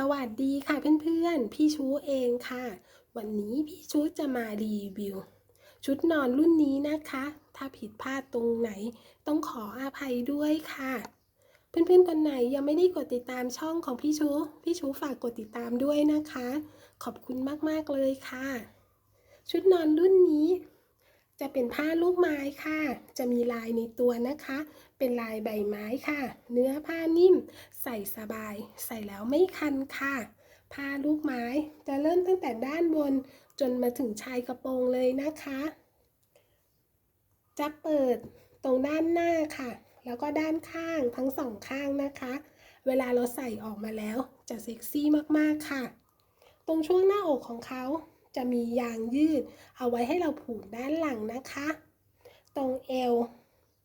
สวัสดีค่ะเพื่อนๆ พี่ชูเองค่ะ วันนี้พี่ชูจะมารีวิว ชุดนอนรุ่นนี้นะคะ ถ้าผิดพลาดตรงไหน ต้องขออภัยด้วยค่ะ เพื่อนๆคนไหนยังไม่ได้กดติดตามช่องของพี่ชู พี่ชูฝากกดติดตามด้วยนะคะ ขอบคุณมากๆเลยค่ะ ชุดนอนรุ่นนี้ จะเป็นผ้าลูกไม้ค่ะ จะมีลายในตัวนะคะ เป็นลายใบไม้ค่ะ เนื้อผ้านิ่ม ใส่สบาย ใส่แล้วไม่คันค่ะ ผ้าลูกไม้จะเริ่มตั้งแต่ด้านบนจนมาถึงชายกระโปรงเลยนะคะ จะเปิดตรงด้านหน้าค่ะ แล้วก็ด้านข้างทั้งสองข้างนะคะ เวลาเราใส่ออกมาแล้วจะเซ็กซี่มากๆค่ะ ตรงช่วงหน้าอกของเขา จะมียางยืด เอาไว้ให้เราผูกด้านหลังนะคะ ตรงเอว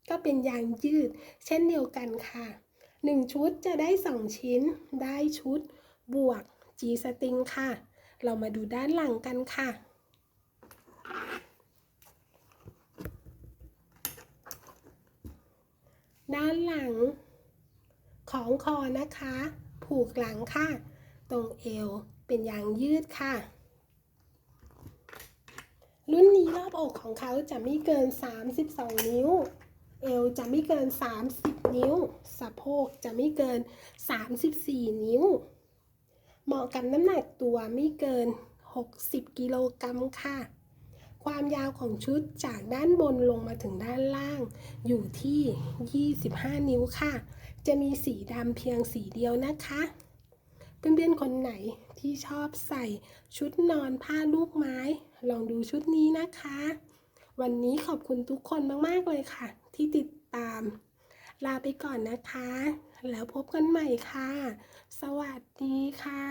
ก็เป็นยางยืด เช่นเดียวกันค่ะ 1 ชุดจะได้ 2 ชิ้น ได้ชุด บวก G สติงค่ะ เรามาดูด้านหลังกันค่ะด้านหลัง ของคอนะคะ ผูกหลังค่ะ ตรงเอวเป็นยางยืดค่ะ รุ่นนี้รอบ อกของเขาจะไม่เกิน 32 นิ้ว เอวจะไม่เกิน 30 นิ้ว สะโพกจะไม่เกิน 34 นิ้ว เหมาะกับน้ำหนักตัวไม่เกิน 60 กิโลกรัมค่ะ ความยาวของชุดจากด้านบนลงมาถึงด้านล่าง อยู่ที่ 25 นิ้วค่ะ จะมีสีดำเพียงสีเดียวนะคะ เพื่อนๆคนไหนที่ชอบใส่ชุดนอนผ้าลูกไม้ ลองดูชุดนี้นะคะ วันนี้ขอบคุณทุกคนมากๆเลยค่ะ ที่ติดตาม ลาไปก่อนนะคะ แล้วพบกันใหม่ค่ะ สวัสดีค่ะ